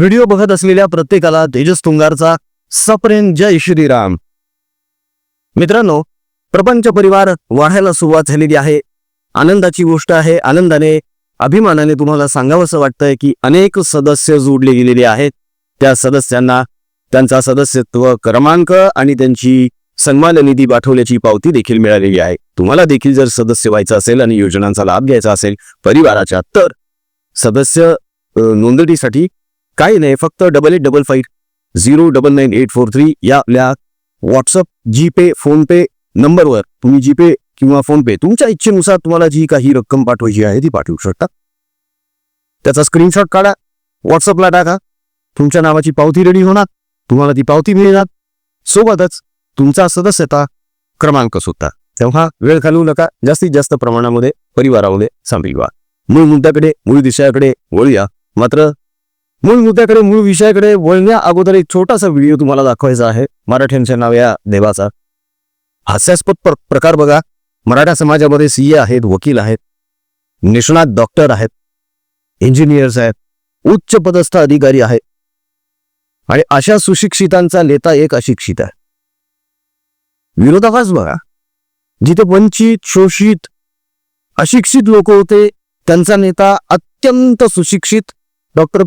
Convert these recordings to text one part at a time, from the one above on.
Video बघत असलेल्या प्रत्येकाला तेजस तुंगारचा सप्रेम जय श्रीराम. मित्रांनो प्रपंच परिवार वाढायला सुरुवात झालेली आहे. आनंदाची गोष्ट आहे आनंदाने अभिमानाने तुम्हाला सांगावंसं वाटतंय की अनेक सदस्य जोडले गेलेले आहेत. त्या सदस्यांना त्यांचा सदस्यत्व क्रमांक आणि त्यांची सन्मान निधी पाठवल्याची पावती देखील मिळालेली आहे. तुम्हाला देखील जर सदस्य व्हायचं असेल आणि योजनांचा लाभ घ्यायचा असेल परिवाराच्या तर सदस्य नोंदणीसाठी काही नाही फक्त double eight double five zero double nine eight four three या आपल्या व्हॉट्सअप जीपे फोनपे नंबरवर तुम्ही जीपे किंवा फोनपे तुमच्या इच्छेनुसार तुम्हाला जी काही रक्कम पाठवायची आहे ती पाठवू शकता. त्याचा स्क्रीनशॉट काढा व्हॉट्सअपला टाका. तुमच्या नावाची पावती रेडी होणार तुम्हाला ती पावती मिळणार. सोबतच तुमचा सदस्यता क्रमांक सुद्धा. तेव्हा वेळ घालवू नका जास्तीत जास्त प्रमाणामध्ये परिवारामध्ये सामील व्हा. मूळ मुद्द्याकडे मूळ दिशाकडे वळूया मात्र मूळ मुद्द्याकडे मूळ विषयाकडे वळण्या अगोदर एक छोटासा व्हिडिओ तुम्हाला दाखवायचा आहे. मराठ्यांच्या नाव या देवाचा. हास्यास्पद प्र- प्रकार बघा. मराठा समाजामध्ये सीए आहेत वकील आहेत निष्णात डॉक्टर आहेत इंजिनियर्स आहेत उच्च पदस्थ अधिकारी आहेत. आणि अशा सुशिक्षितांचा नेता एक अशिक्षित आहे. विरोधाभास बघा. जिथे वंचित शोषित अशिक्षित लोक होते त्यांचा नेता अत्यंत सुशिक्षित डॉक्टर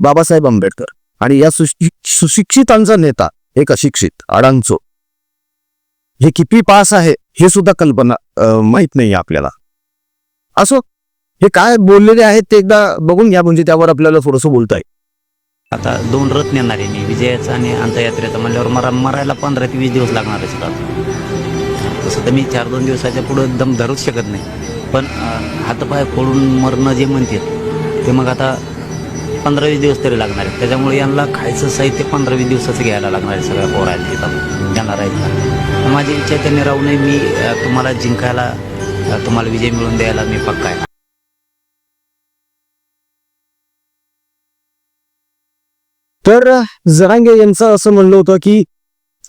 बाबासाहेब आंबेडकर आणि या सुशिक्षितांचा नेता एक अशिक्षित अडांचो. हे किती पास आहे हे सुद्धा कल्पना माहीत माहीत नाही आपल्याला. असो हे काय बोललेले आहेत ते एकदा बघून घ्या म्हणजे त्यावर आपल्याला थोडंसं बोलता येईल. आता दोन रथ नेणार आहे मी विजयाचा आणि अंतयात्रेचा. म्हणल्यावर मरा मरायला पंधरा ते वीस दिवस लागणार आहे सुद्धा तसं तर मी चार दोन दिवसाच्या पुढं दम धरूच शकत नाही. पण हातपाय फोडून मरणं जे म्हणते ते मग आता पंधरा वीस दिवस तरी लागणार आहे त्याच्यामुळे यांना खायचं साहित्य पंधरा वीस दिवसाचं घ्यायला लागणार आहे सगळ्या पोरायला तिथं देणार आहेत माझी इच्छा त्यांनी राहू नये. मी तुम्हाला जिंकायला तुम्हाला विजय मिळवून द्यायला मी पक्का आहे. तर जरांगे यांचं असं म्हणलं होतं की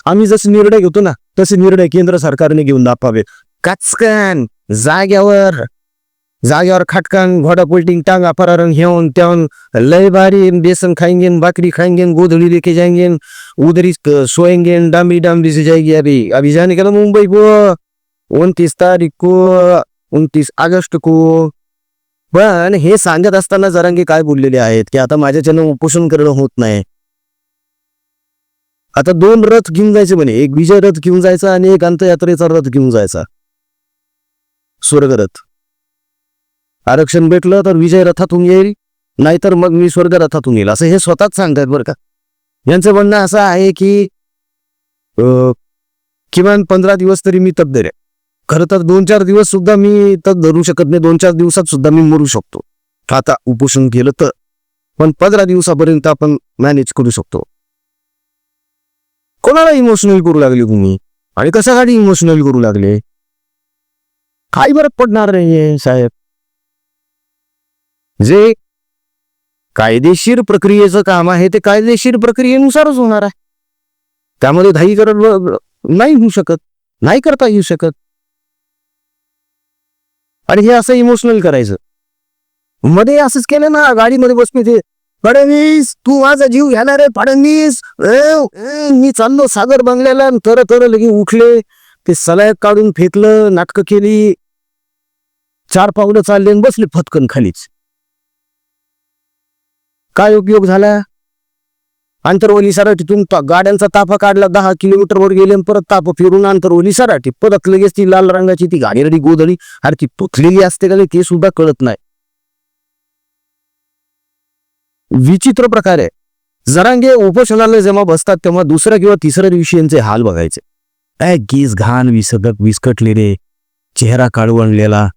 आम्ही जसे निर्णय घेतो ना तसे निर्णय केंद्र सरकारने घेऊन दाखवावे. काचकन जाग्यावर. जाग्यावर खटकन घोडा पुलटिंग टांगा फरारंग घेऊन त्याहून लय भारी बेसन खाएंगे बाकरी खाएंगे गोधड़ी लेके जाएंगे उदरी ही सोएंगे डांबी डांबी से जाएगी अभी. अभी जाने का मुंबई को? उनतीस तारीख को उनतीस ऑगस्ट को. पण हे सांगत असताना जरांगे काय बोललेले आहेत की आता माझ्याच्यानं उपोषण करणं होत नाही. आता दोन रथ घेऊन जायचे म्हणे एक विजय रथ घेऊन जायचा आणि एक अंतयात्रेचा रथ घेऊन जायचा. स्वर्गरथ आरक्षण भेटलं तर विजय रथातून येईल नाहीतर मग मी स्वर्ग रथातून येईल. असं हे स्वतःच सांगतायत बरं का. यांचं म्हणणं असं आहे की किमान पंधरा दिवस तरी मी तप धरे खरं तर दोन चार दिवस सुद्धा मी तप धरू शकत नाही दोन चार दिवसात सुद्धा मी मरू शकतो. आता उपोषण केलं तर पण पंधरा दिवसापर्यंत आपण मॅनेज करू शकतो. कोणाला इमोशनल करू लागले तुम्ही? आणि कशासाठी इमोशनल करू लागले? काही फरक पडणार नाहीये साहेब. जे कायदेशीर प्रक्रियेचं काम आहे ते कायदेशीर प्रक्रियेनुसारच होणार आहे. त्यामध्ये धाई करत नाही होऊ शकत नाही करता येऊ शकत. आणि हे असं इमोशनल करायचं. मध्ये असंच केलं ना गाडीमध्ये बसले ते फडणवीस तू माझा जीव घेणार आहे फडणवीस. मी चाललो सागर बंगल्याला तर तर लगे उठले. ते सलायक काढून फेकलं नाटकं केली. चार पावलं चालले आणि बसले फटकन खालीच. काय उपयोग झाला? अंतरवली सराटीतून ता- गाड्यांचा ताफा काढला दहा किलोमीटरवर गेले परत ताप फिरून अंतरवली सराठी. परत लगेच ती लाल रंगाची ती घाणेरडी गोधडी अरे ती पुथलेली असते का नाही ते सुद्धा कळत नाही. विचित्र प्रकार. आहे जरांगे उपोषणाला जेव्हा बसतात तेव्हा दुसऱ्या किंवा तिसऱ्या दिवशी यांचे हाल बघायचे. काय गीस घाण विसर्गक विस्कटलेले चेहरा काळवणलेला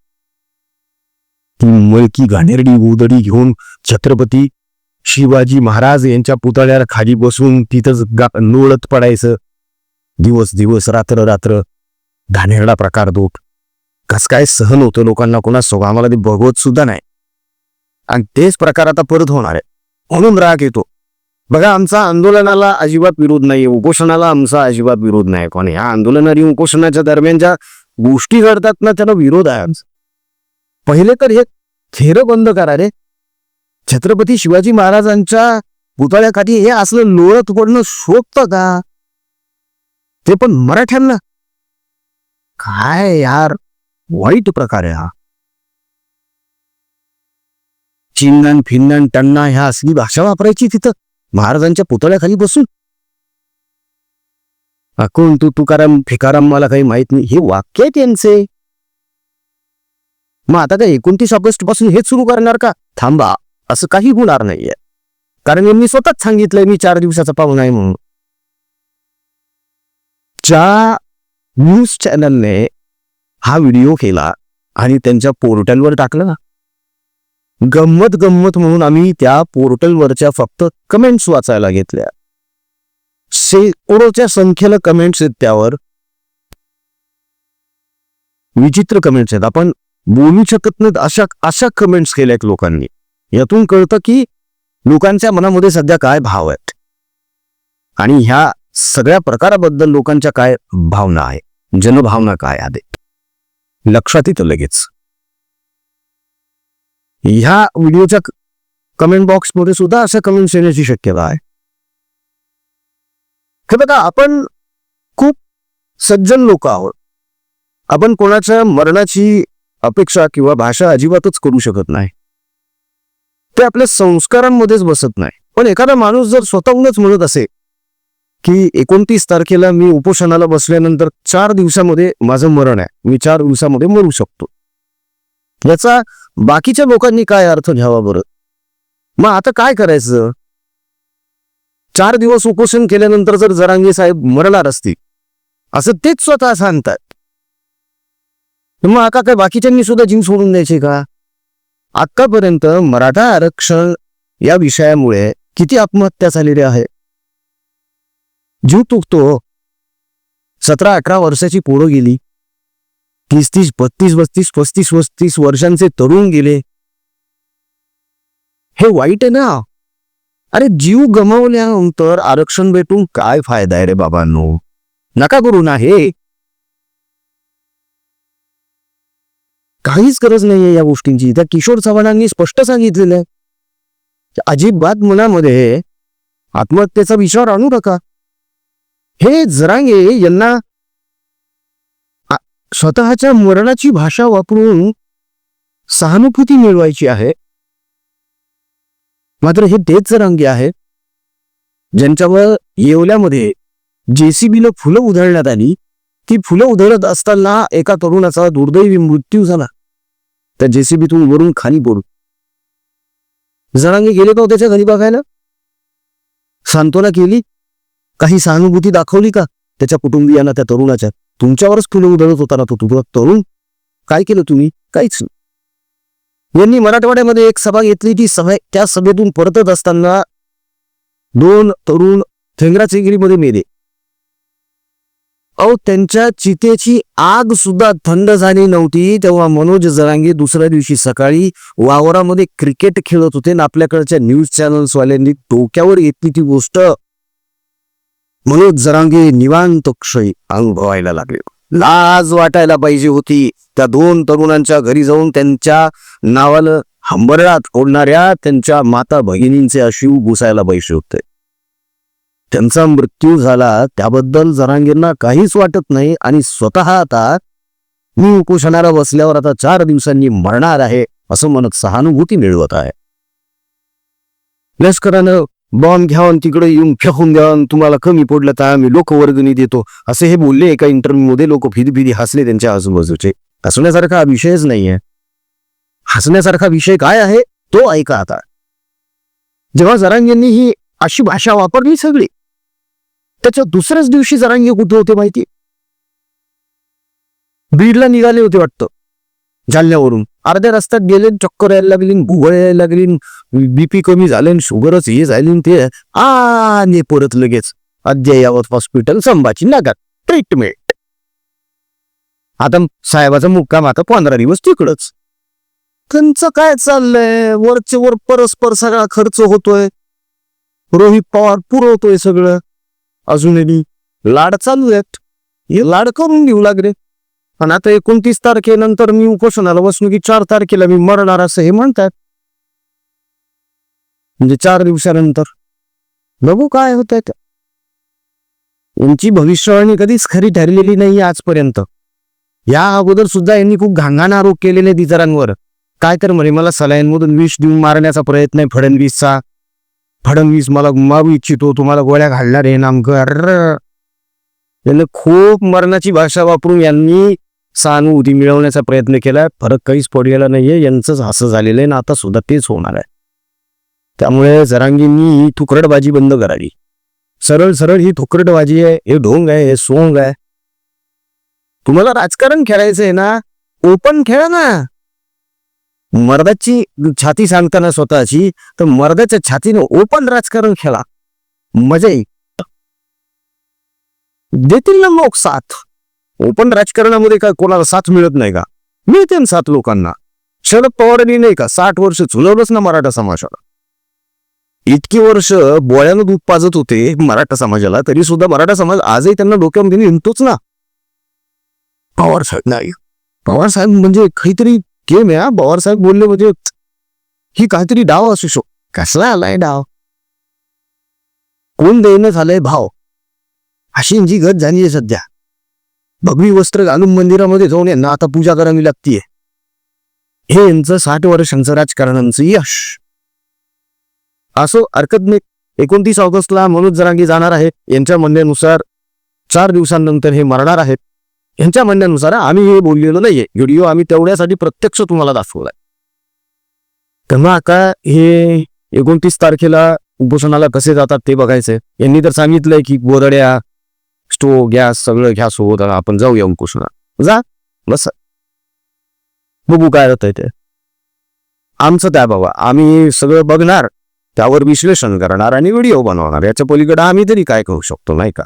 ती मळकी घाणेरडी उदडी घेऊन छत्रपती शिवाजी महाराज यांच्या पुतळ्याला खाली बसून तिथंच गा- लोळत पडायचं. दिवस दिवस रात्र रात्र धानेरडा प्रकार दोट कस काय सहन होतं लोकांना कोणा सोबत आम्हाला ते बघवत सुद्धा नाही. आणि तेच प्रकार आता परत होणार आहे. म्हणून राग येतो. बघा आमचा आंदोलनाला अजिबात विरोध नाही उपोषणाला आमचा अजिबात विरोध नाही पण या आंदोलन आणि उपोषणाच्या दरम्यान ज्या गोष्टी घडतात ना त्याला विरोध आहे आमचा. पहिले तर हे थेरं बंद करा रे. छत्रपती शिवाजी महाराजांच्या पुतळ्याखाली हे असलं लोळत पडणं शोभतं का? ते पण मराठ्यांना. काय यार वाईट प्रकार आहे हा. चिन्नन फिन्नन टन्ना ह्या असली भाषा वापरायची तिथं महाराजांच्या पुतळ्याखाली बसून? हा, कोण तू तुकाराम फिकाराम मला काही माहीत नाही. हे वाक्य आहे त्यांचे. मग आता काय एकोणतीस ऑगस्टपासून हेच सुरू करणार का? थांबा. असं काही होणार नाहीये. कारण यांनी स्वतःच सांगितलंय मी चार दिवसाचा पाहुणा आहे म्हणून. ज्या न्यूज चॅनलने हा व्हिडिओ केला आणि त्यांच्या पोर्टलवर टाकला ना गंमत गंमत म्हणून आम्ही त्या पोर्टलवरच्या फक्त कमेंट्स वाचायला घेतल्या. शेकडोच्या संख्येला कमेंट्स आहेत त्यावर. विचित्र कमेंट्स आहेत. आपण बोलू शकत नाहीत अशा अशा कमेंट्स केल्यात लोकांनी. यातून कळतं की लोकांच्या मनामध्ये सध्या काय भाव आहेत. आणि ह्या सगळ्या प्रकाराबद्दल लोकांच्या काय भावना आहे जनभावना काय आहे लक्षात येतं लगेच. ह्या व्हिडिओच्या कमेंट बॉक्समध्ये सुद्धा अशा कमेंट्स येण्याची शक्यता आहे. हे बघा आपण खूप सज्जन लोक आहोत. आपण कोणाच्या मरणाची अपेक्षा किंवा भाषा अजिबातच करू शकत नाही. ते आपल्या संस्कारांमध्येच बसत नाही. पण एखादा माणूस जर स्वतःहूनच म्हणत असे की एकोणतीस तारखेला मी उपोषणाला बसल्यानंतर चार दिवसामध्ये माझं मरण आहे. मी चार दिवसामध्ये मरू शकतो. याचा बाकीच्या लोकांनी काय अर्थ घ्यावा बरं? मग आता काय करायचं? चार दिवस उपोषण केल्यानंतर जर जरांगे साहेब मरणार असतील असं तेच स्वतः सांगतात. मग आता काय बाकीच्यांनी सुद्धा जीव सोडून द्यायचे का? आतापर्यंत मराठा आरक्षण या विषयामुळे किती आत्महत्या झालेली आहे? जीव तुकतो सतरा अठरा वर्षाची पोरं गेली. तीस तीस बत्तीस बत्तीस पस्तीस पस्तीस वर्षांचे तरुण गेले. हे वाईट आहे ना? अरे जीव गमावल्यानंतर आरक्षण भेटून काय फायदा आहे रे बाबांनो? नका करू ना हे. काहीच गरज नाहीये या गोष्टींची. त्या किशोर चव्हाणांनी स्पष्ट सांगितलेलं आहे. अजिबात मनामध्ये आत्महत्येचा विचार आणू नका. हे जरांगे यांना स्वतःच्या मरणाची भाषा वापरून सहानुभूती मिळवायची आहे. मात्र हे तेच जरांगे आहे ज्यांच्यावर येवल्यामध्ये जेसीबीनं फुलं उधळण्यात आली. ती फुलं उधळत असताना एका तरुणाचा दुर्दैवी मृत्यू झाला. त्या जेसीबीतून वरून खाली पडून जरांगे गेले का हो त्याच्या घरी बघायला? सांत्वना केली? काही सहानुभूती दाखवली का त्याच्या कुटुंबियांना त्या तरुणाच्या? तुमच्यावरच फुलं उधळत होता ना तो तुझा तरुण? काय केलं तुम्ही? काहीच नाही. यांनी मराठवाड्यामध्ये एक सभा घेतली ती सभा त्या सभेतून परतत असताना दोन तरुण थेंगराचेगिरीमध्ये मेले. अहो त्यांच्या चितेची आग सुद्धा थंड झाली नव्हती. तेव्हा मनोज जरांगे दुसऱ्या दिवशी सकाळी वावरामध्ये क्रिकेट खेळत होते आणि आपल्याकडच्या न्यूज चॅनल्स वाल्यांनी डोक्यावर येतली ती गोष्ट. मनोज जरांगे निवांत क्षय अनुभवायला लागले. लाज वाटायला पाहिजे होती. त्या दोन तरुणांच्या घरी जाऊन त्यांच्या नावाला हंबरडात ओढणाऱ्या त्यांच्या माता भगिनींचे अशीव घुसायला पाहिजे होते. त्यांचा मृत्यू झाला त्याबद्दल जरांगीरना काहीच वाटत नाही आणि स्वतः आता मी उपोषणाला बसल्यावर आता चार दिवसांनी मरणार आहे असं म्हणत सहानुभूती मिळवत आहे. लष्करानं बॉम्ब घ्यावन तिकडे येऊन फेकून द्यावन तुम्हाला कमी पडलं तर आम्ही लोकवर्गणी देतो असे हे बोलले एका इंटरव्ह्यू मध्ये लोक फिदी फिदी हसले त्यांच्या आजूबाजूचे. हसण्यासारखा हा विषयच नाहीये. हसण्यासारखा विषय काय आहे? तो ऐका आता. जेव्हा जरांगींनी ही अशी भाषा वापरली सगळी त्याच्या दुसऱ्याच दिवशी जरांगे कुठे होते माहिती बीडला निघाले होते वाटतं जालन्यावरून. अर्ध्या रस्त्यात गेले चक्कर यायला लागली भुवळ यायला लागली बीपी कमी झाले शुगरच हे झाले ते आणि परत लगेच अद्ययावत हॉस्पिटल संभाजी नगर ट्रीटमेंट आता साहेबाचा मुक्काम आता पंधरा दिवस तिकडच. त्यांचं काय चाललंय? वरचे वर परस्पर सगळा खर्च होतोय. रोहित पवार पुरवतोय सगळं. अजूनही लाड चालू आहेत. हे लाड करून घेऊ लागले. आणि आता एकोणतीस तारखेनंतर मी उपोषणाला बसून की चार तारखेला मी मरणार असं हे म्हणतात. म्हणजे चार दिवसानंतर. बघू काय होत यांची भविष्यवाणी कधीच खरी ठरलेली नाही आजपर्यंत. या अगोदर सुद्धा यांनी खूप घांगाण आरोप केलेले इतरांवर काय तर म्हणे मला सलाईनमधून विष देऊन मारण्याचा प्रयत्न आहे फडणवीसचा. फडणवीस मला मारू इच्छितो तुम्हाला गोळ्या घालणार आहे नामकर अर्र यानं खूप मरणाची भाषा वापरून यांनी सहानुभूती मिळवण्याचा प्रयत्न केला फरक काहीच पडलेला नाहीये. यांचंच असं झालेलं आहे ना आता सुद्धा तेच होणार आहे. त्यामुळे जरांगींनी ही थुकरटबाजी बंद करावी. सरळ सरळ ही थुकरटबाजी आहे हे ढोंग आहे हे सोंग आहे. तुम्हाला राजकारण खेळायचं आहे ना? ओपन खेळा ना. मर्दाची छाती सांगताना स्वतःची तर मर्दाच्या छातीने ओपन राजकारण खेळा. मजा. येईल देतील ना लोक साथ. ओपन राजकारणामध्ये काय कोणाला साथ मिळत नाही का? मिळते ना साथ लोकांना. शरद पवारांनी नाही का साठ वर्ष चुलवलंच ना मराठा समाजाला? इतकी वर्ष बोळ्यानं दूध पाजत होते मराठा समाजाला तरी सुद्धा मराठा समाज आजही त्यांना डोक्यामध्ये निघतोच ना. पवार साहेब नाही. पवार साहेब म्हणजे काहीतरी गेम आहे हा. पवार साहेब बोलले म्हणजे ही काहीतरी डाव असू शो कसला आलाय डाव? कोण देणं झालंय भाव? अशींची गत झाली आहे सध्या. भगवी वस्त्र घालून मंदिरामध्ये जाऊन यांना आता पूजा करावी लागतीये. हे यांचं साठ वर्षांचं राजकारणांचं यश. असो हरकत नाही. एकोणतीस ऑगस्टला मनोज जरांगी जाणार आहे. यांच्या म्हणण्यानुसार चार दिवसांनंतर हे मरणार आहेत. यांच्या म्हणण्यानुसार आम्ही हे बोललेलो नाहीये. व्हिडिओ आम्ही तेवढ्यासाठी प्रत्यक्ष तुम्हाला दाखवलाय. तेव्हा आता हे एकोणतीस तारखेला उपोषणाला कसे जातात ते बघायचंय. यांनी तर सांगितलंय की गोदड्या स्टोव गॅस सगळं घ्या सोबत आपण जाऊया उपोषणात जा बस. बघू काय होतंय ते. आमचं त्या बाबा आम्ही सगळं बघणार त्यावर विश्लेषण करणार आणि व्हिडिओ बनवणार. याच्या पलीकडे आम्ही तरी काय करू शकतो नाही का?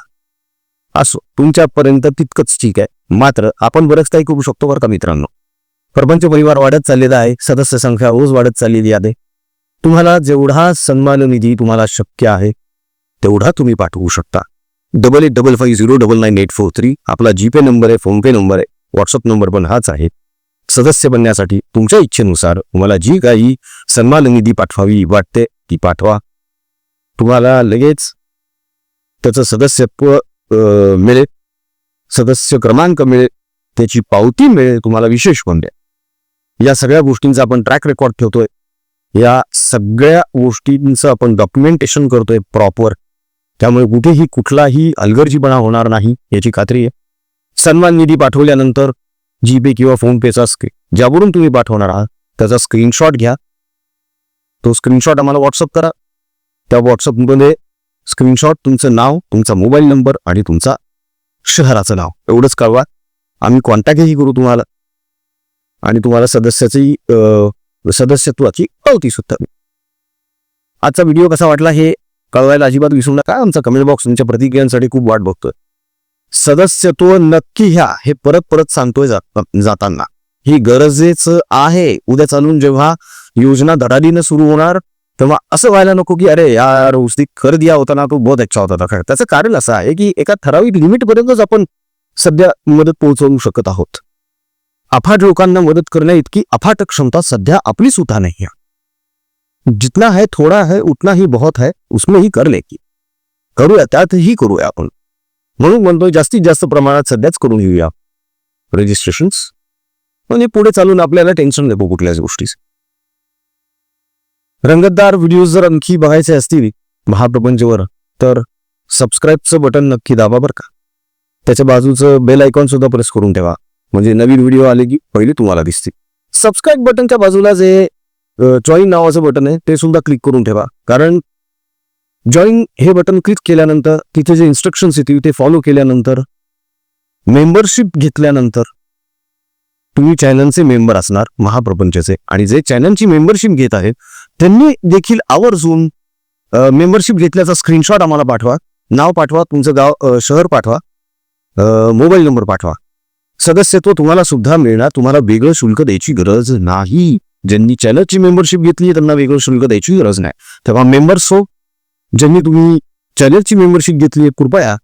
असो तुमच्यापर्यंत तितकंच ठीक आहे. मात्र आपण बरंच काही करू शकतो बरं का मित्रांनो? प्रपंच परिवार वाढत चाललेला आहे सदस्य संख्या रोज वाढत चाललेली आहे. तुम्हाला जेवढा सन्मान निधी तुम्हाला शक्य आहे तेवढा तुम्ही पाठवू शकता. Double eight double five zero double nine eight four three आपला जीपे नंबर आहे फोनपे नंबर आहे व्हॉट्सअप नंबर पण हाच आहे. सदस्य बनण्यासाठी तुमच्या इच्छेनुसार तुम्हाला जी काही सन्मान निधी पाठवावी वाटते ती पाठवा. तुम्हाला लगेच त्याचं सदस्यत्व अं, मिळेल. सदस्य क्रमांक मिळेल त्याची पावती मिळेल तुम्हाला विशेष द्या. या सगळ्या गोष्टींचा आपण ट्रॅक रेकॉर्ड ठेवतोय. या सगळ्या गोष्टींचं आपण डॉक्युमेंटेशन करतोय प्रॉपर त्यामुळे कुठेही कुठलाही अलगर्जीपणा होणार नाही याची खात्री आहे. सन्मान निधी पाठवल्यानंतर जीपे किंवा फोनपेचा स्क्रीन ज्यावरून तुम्ही पाठवणार आहात त्याचा स्क्रीनशॉट घ्या. तो स्क्रीनशॉट आम्हाला व्हॉट्सअप करा. त्या व्हॉट्सअपमध्ये स्क्रीनशॉट तुमचं नाव तुमचा मोबाईल नंबर आणि तुमचा शहराचं नाव. एवढंच कळवा. आम्ही कॉन्टॅक्टही करू तुम्हाला. आणि तुम्हाला सदस्याची सदस्यत्वाची पावती सुद्धा आजचा व्हिडिओ कसा वाटला हे कळवायला अजिबात विसरू नका. आमचा कमेंट बॉक्स तुमच्या प्रतिक्रियांसाठी खूप वाट बघतोय. सदस्यत्व नक्की ह्या हे परत परत सांगतोय जाताना. ही गरजेचं आहे. उद्या चालून जेव्हा योजना धडाडीनं सुरू होणार तेव्हा असं व्हायला नको की अरे यार उसने कर दिया होता ना तो बहुत अच्छा होता था. त्याचं कारण असं आहे की एका ठराविक लिमिटपर्यंतच आपण सध्या मदत पोहोचवू शकत आहोत. अफाट लोकांना मदत करण्या इतकी अफाट क्षमता सध्या आपली सुद्धा नाही है जितना है थोड़ा है उतना ही बहुत है उसमें ही कर लेकी करूया त्यातही करूया आपण. म्हणून म्हणतोय जास्तीत जास्त प्रमाणात सध्याच करून घेऊया. रजिस्ट्रेशन्स म्हणजे पुढे चालून आपल्याला टेन्शन नको कुठल्याच गोष्टीचं रंगतदार व्हिडिओ जर आणखी बघायचे असतील महाप्रपंचवर तर सबस्क्राईबचं बटन नक्की दाबा बरं का. त्याच्या बाजूचं बेल आयकॉन सुद्धा प्रेस करून ठेवा. म्हणजे नवीन व्हिडिओ आले की पहिले तुम्हाला दिसतील. सबस्क्राईब बटनच्या बाजूला जे जॉईन नावाचं बटन आहे ते सुद्धा क्लिक करून ठेवा. कारण जॉईन हे बटन क्लिक केल्यानंतर तिथे जे इन्स्ट्रक्शन्स येतील ते फॉलो केल्यानंतर मेंबरशिप घेतल्यानंतर तुम्ही चॅनलचे मेंबर असणार महाप्रपंचचे. आणि जे चॅनलची मेंबरशिप घेत आहेत त्यांनी देखील आवर्जून मेंबरशिप घेतल्याचा स्क्रीनशॉट आम्हाला पाठवा. नाव पाठवा तुमचं गाव शहर पाठवा. मोबाईल नंबर पाठवा. सदस्यत्व तुम्हाला सुद्धा मिळणार तुम्हाला वेगळं शुल्क द्यायची गरज नाही. ज्यांनी चॅनलची मेंबरशिप घेतली त्यांना वेगळं शुल्क द्यायची गरज नाही. तेव्हा मेंबर्स हो ज्यांनी तुम्ही चॅनलची मेंबरशिप घेतली कृपया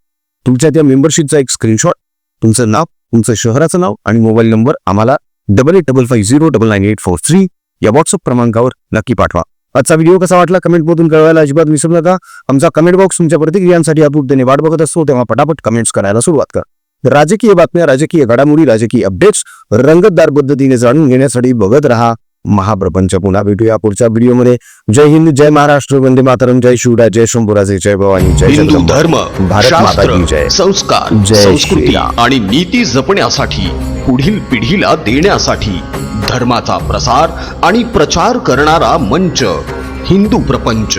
तुमच्या त्या मेंबरशिपचा एक स्क्रीनशॉट तुमचं नाव तुमचं शहराचं नाव आणि मोबाईल नंबर आम्हाला double eight double five zero double nine eight four three या व्हॉट्सअप क्रमांकावर नक्की पाठवा. आजचा व्हिडिओ कसा वाटला कमेंटमधून कळवायला अजिबात विसरू नका. आमचा कमेंट बॉक्स तुमच्या प्रतिक्रियांसाठी आतुरतेने वाट बघत असतो तेव्हा पटापट कमेंट्स करायला सुरुवात करा. राजकीय बातम्या राजकीय घडामोडी राजकीय अपडेट्स रंगतदार पद्धतीने जाणून घेण्यासाठी बघत रहा. महाप्रपंच पुन्हा भेटूया पुढच्या व्हिडिओमध्ये जय हिंद जय महाराष्ट्र वंदे मातरम जय शिवराय जय शंभूराजे जय भवानी जय हिंदू. धर्म भारत माता जय संस्कार जय संस्कृती. आणि नीती जपण्यासाठी पुढील पिढीला देण्यासाठी धर्माचा प्रसार आणि प्रचार करणारा मंच हिंदू प्रपंच